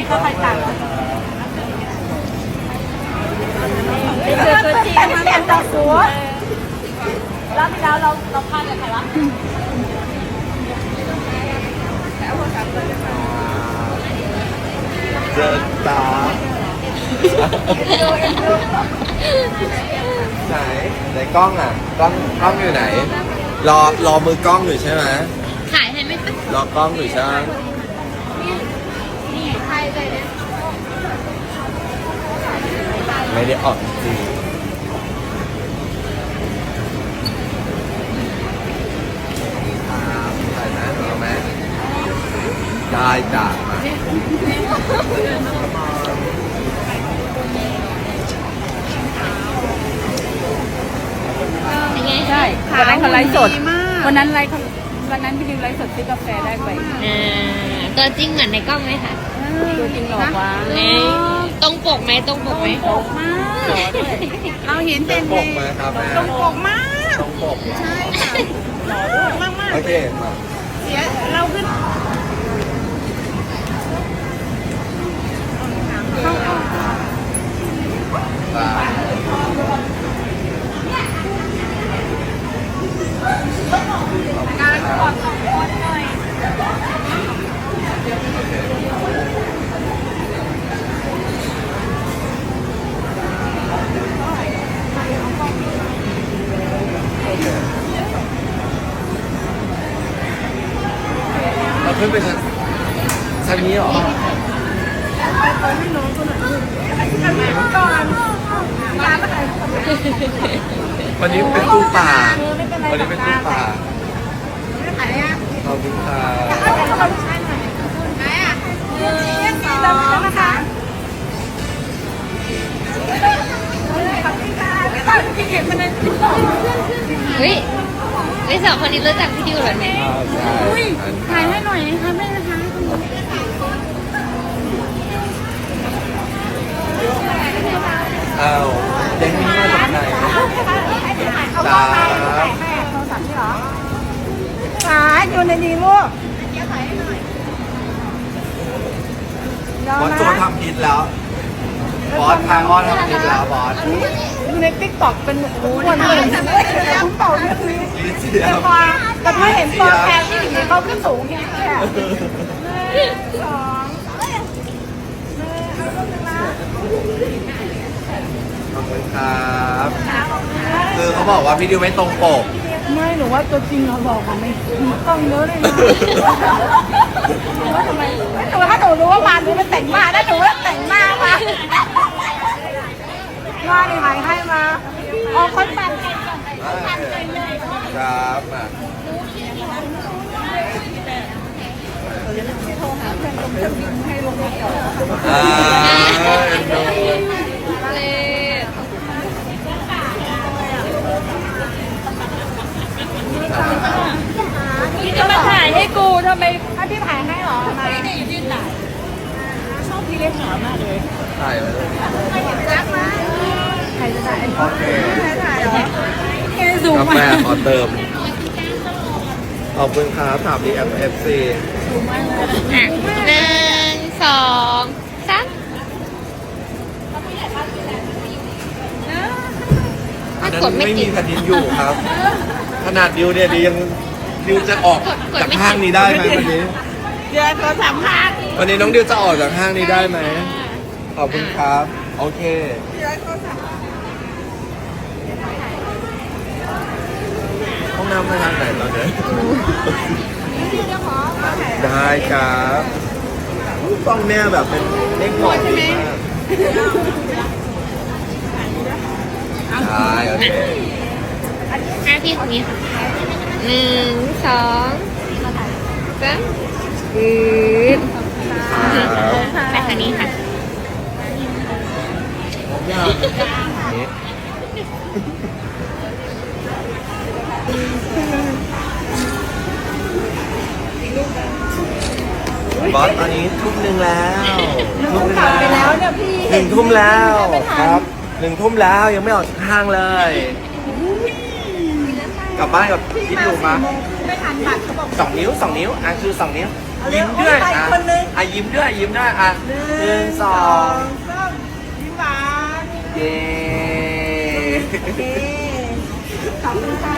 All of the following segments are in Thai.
นี่ก็ใครต่างเจอตัวจริงแต่เปลี่ยนจากสัวรอบที่แล้วเราเราพลาดกับใครวะเจอตาไหนไหนกล้องอะกล้องกล้องอยู่ไหน รอรอมือกล้องอยู่ใช่ไหมถ่ายให้ไมคะรอกล้องอยู่ใช่ไหม นี่ถ่ายเลยเนี่ย ไม่ได้ออกจริงไหมเอาไหมได้จ้ะมาใช่วันนั้นเขาไลฟ์สด วันนั้นไลฟ์วันนั้นพี่ดิวไลฟ์สดซื้อกาแฟได้ไป อ่าตัวจริงเหมือนในกล้องไหมคะ ตัวจริงหลอกว่าไงตรงปกไหมตรงปกไหมโกมากเราเห็นตรงปกมาครับแม่ตรงปกมากตรงปกเหรอใช่ค่ะมากมากโอเคมาเสียเราขึ้นบายเราขึ้นไปชั้นชั้นนี้เหรอ วันนี้เป็นตู้ป่า วันนี้เป็นตู้ป่าขอบคุณค่ะเฮ้ยไอสองคนนี้รู้จักพี่ดิวเหรอเนี่ยถ่ายให้หน่อยนะคะแม่นะคะ อ้าวเด็กนี่มาจากไหนจ้าถ่ายอยู่ในนี้ลูกยอมบอสนะโจทำผิดแล้ว บอสทางมอสทำผิดแล้วบอสอยู่ในติ๊กต็อกเป็นโอ้โหคนเลยคุณเป่าเนี่ยคือลิเซียแต่พอแต่พอเห็นตัวแทนที่อยู่ในเขาขึ้นสูงอย่างนี้ยสอง ขอบ คุณครับคือเขาบอกว่าพี่ดิวไม่ตรงปก ไม่หนูว่าตัวจริงเราบอกว่าไม่ต้องเยอะเลยนะว่าทำไมหนูถ้าหนูรู้ว่ามาหนูไปแต่งมาถ้าหนูว่าแต่งหน้ามาว่านี่หายให้มาเอาคนตัดกันก่อนตัดกันเลยครับมาอ่าเอ็นดูเลย พี่จะมาถ่าย ให้กูทำไมให้พี่ถ่ายให้หรอมาพี่ได้ยืนถ่ายชอบพี่เล็กหนามากเลยถ่ายไว้เลยรักมากใครจะถ่ายโอเคถ่ายเหรอแกสูงกาแฟมากขอเติมขอบคุณครับถามดี FFC อะหนึ่งสองสามอันนั้นกดไม่ไม่ติมีดแผ่นดินอยู่ครับ ขนาดดิวเนี่ยดิวยัง ดิวจะออกกดกดจากไม่ห้างนี้ได้ไหมวันนี้ เดือนตัวสามพันวันนี้น้องดิวจะออกจากห้างนี้ได้ไหม ขอบคุณครับ โอเคห้องน้ำไปทางไหนตอนนี้ได้ครับอู้กล้องแม่แบบเป็นเล็กหน่อยดีมากได้โอเคอะพี่คนนี้ค่ะ หนึ่งสองสามอืดครับไปคันนี้ค่ะบอสตอนนี้ทุ่มหนึ่งแล้วทุ่มหนึ่งกลับไปแล้แล้ววเนี่ยพี่หนึ่งทุ่มแล้วครับหนึ่งทุ่มแล้วยังไม่ออกจากห้างเลย กลับบ้านกับพี่ดิวมาไม่ทันบัตรเขาบอกสองนิ้วสองนิ้วอะคือสองนิ้ว ยิ้มด้วยอะอะยิ้มด้วยยิ้มด้วยอะหนึ่งสองสามยิ้มหวานเย้ขอบคุณค่ะ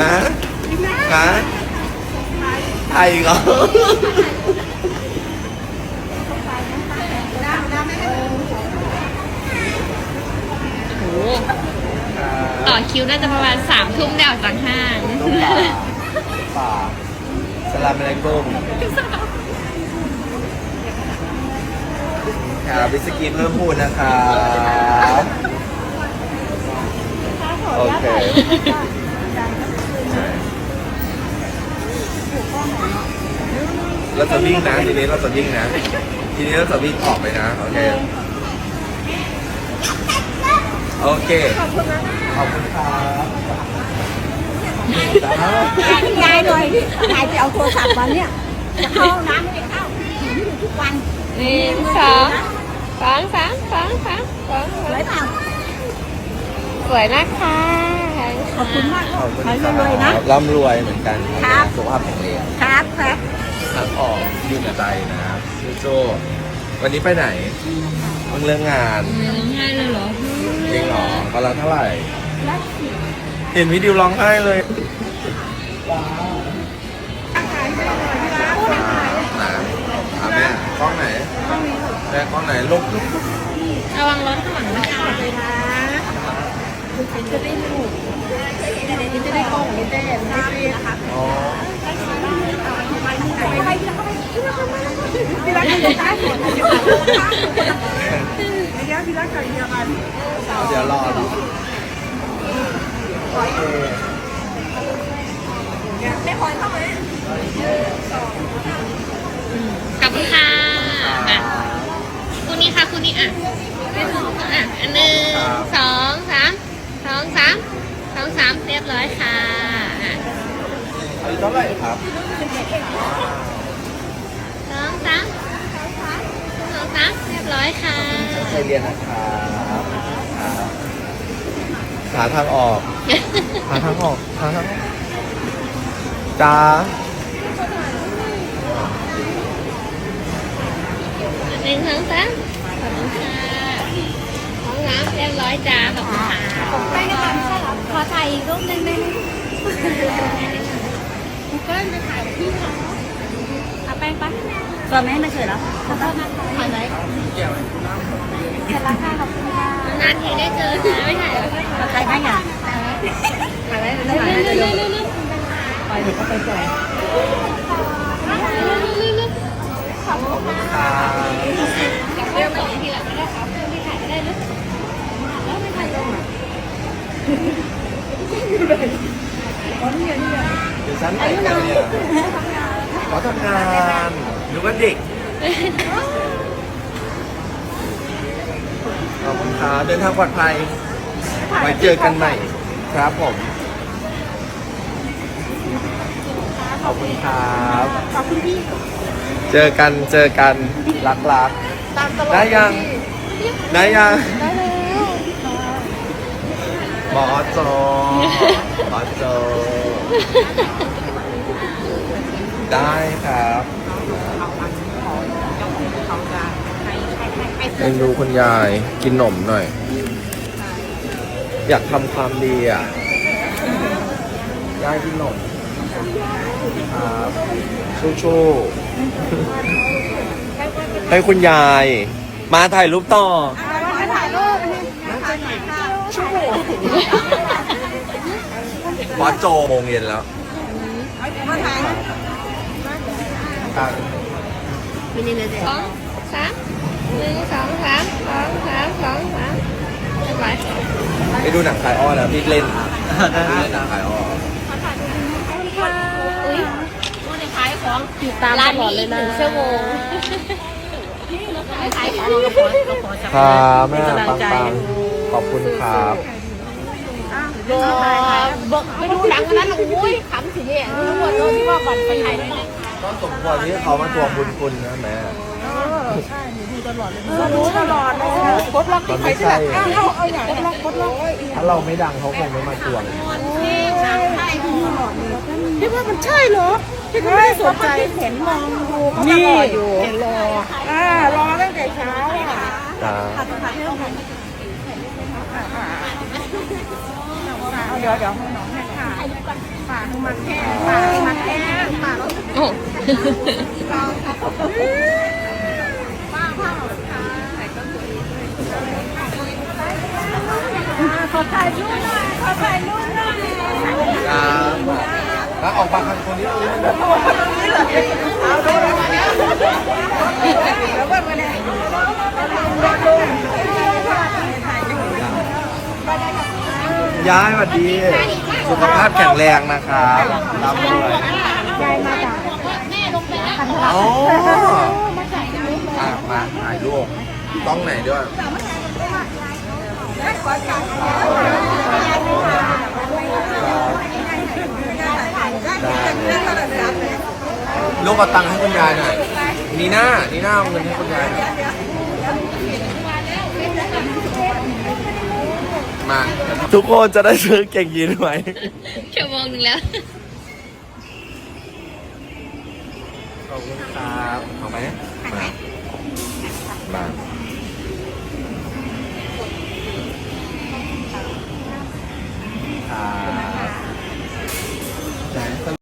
ฮะฮะไทยเหรอน้ำน้ำไม่ให้โหต่ อคิวน่าจะประมาณสามทุ่มได้ออกจากห้างลูกป่าป่าสลามอะลัยกุมครับวิสกี้เพิ่มพูนนะครับโอเคเราจะวิ่งนะทีนี้เราจะวิ่งนะ ทีนี้เราจะวิ่งออกไปนะ โอเค โอเค ขอบคุณครับจ้ายายหน่อยยายไปเอาโทรศัพท์มาเนี่ยจะเข้าห้องน้ำไม่ได้เข้าอยู่ทุกวันหนึ่งสองสองสามสองสามสองสวยเปล่าสวยนะคะขอบคุณมากขอบคุณขอคให้รวยๆรันะบร่ำรวยเหมือนกันครับสุขภาพแข็งแรงครับครับทางออกอยู่ในใจนะครับโจวันนี้ไปไหนเพิ่งเรื่องงานไม่ร้องไห้เลยเหรอ จริงเหรอตอนละเท่าไหร่เห็นวิดีโอร้องไห้เลยไหนอะแม่กล้องไหนแม่กล้องไหนลูกระวังรถข้างหลังนะคะเลยนะจะได้ลูกจะได้กล้องจะได้ไม่เรียนนะคะอ๋อไปไปพี่รักพี่รักกันเดี๋ยว พี่รักกันเดียวกันเดี๋ยวรอรอโอเคไม่พอเข้าไหมกลับค่ะอะคู่นี้ค่ะคู่นี้อะอะอันหนึ่งสองสามสองสามสองสามเรียบร้อยค่ะอะอายุเท่าไหร่ครับสองสามสองสามเรีย บร้อยค่ะเคยเรียนนะครับครับหาทางออก หาทางออก หาทางออกจ้าหนึ่งสองสามขอบคุณค่ะห้องน้ำเรียบร้อยจ้าขอบคุณค่ะไปนะคะไม่ใช่หรอขอถ่ายอีกรูปหนึ่งได้ไหมกูเกิลไปถ่ายพี่เขาเอาไปปะ ตัวแม่ไม่เฉยเหรอขอโทษนะถ่ายไหมเสร็จแล้วค่ะขอบคุณค่ะนานทีได้เจอนะไม่ถ่ายแล้วถ่ายได้ไงถ่ายได้เลยถ่ายได้เลยไปเดี๋ยวก็ไปจ่ายค่ะเรื่องของทีหลังก็ได้ครับเรื่องที่ถ่ายก็ได้นะแล้วไม่ถ่ายลงอะอยู่ชั้นไหนกันเนี่ยขอทำงาน หรือว่าเด็ก ขอบคุณครับเดินทางปลอดภัย ไว้เจอกันใหม่ ครับผม ขอบคุณครับ ขอบคุณพี่ เจอกัน เจอกัน รักรัก ตามตลอดได้ยังได้ยังได้แล้วบอสโจบอสโจ ได้ครับ เอ็นดูคุณยายกินหนมหน่อย อยากทำความดีอะ ยายกินหนมครับชู้ๆให้คุณยาย มาถ่ายรูปต่อมาถ่ายรูปบอสโจโมงเย็นแล้วมาถ่ายครับสองสาม หนึ่งสองสามสองสามสองสามเรียบร้อยไปดูหนังคลายอ้อแล้วพี่เล่นพี่เล่นหนังคลายอ้ออุ้ยวันที่ขายของตามร้านนี้อีกหนึ่งชั่วโมงขายของเราก็พอก็พอจะครับแม่ปังปังขอบคุณครับบอกไปดูหนังอันนั้นอุ้ยขำสิเนี่ยรู้ว่าโดนที่ว่าบัตรไปถ่ายด้วยนะก็สมควรที่เขามาทวงบุญคุณนะแม่ ดูตลอดเลยกดล็อกมันไม่ใช่เอาเอาอย่างกดล็อกกดล็อกถ้าเราไม่ดังเขาคงไม่มาทวงเท่พี่ว่ามันใช่เหรอพี่ก็ไม่ได้สนใจเห็นมองดูนี่เห็นรออ่ารอตั้งแต่เช้าอะจ้าเอาเดี๋ยวเดี๋ยวให้น้องให้ค่ะปากมันแห้งปากมันแห้งปากโอ้ ขอถ่ายรูปหน่อยขอถ่ายรูปหน่อยครับแล้วออกมาทางคนนี้เลยเอาเลยแล้วก็มาเนี่ยย้ายสวัสดี สุขภาพแข็งแรงนะครับรับด้วยยายมาจากแม่ลงไปแล้วาถ่ายรูปต้องไหนด้วยลูกเอาตังค์ให้คุณยายหน่อยนีน่านีน่าเอาเงินให้คุณยายหน่อยมาทุกคนจะได้ซื้อเก่งยีนไหมชั่วโมงหนึงแล้ว ขอบคุณครับ เอาไหม บ้างอ่า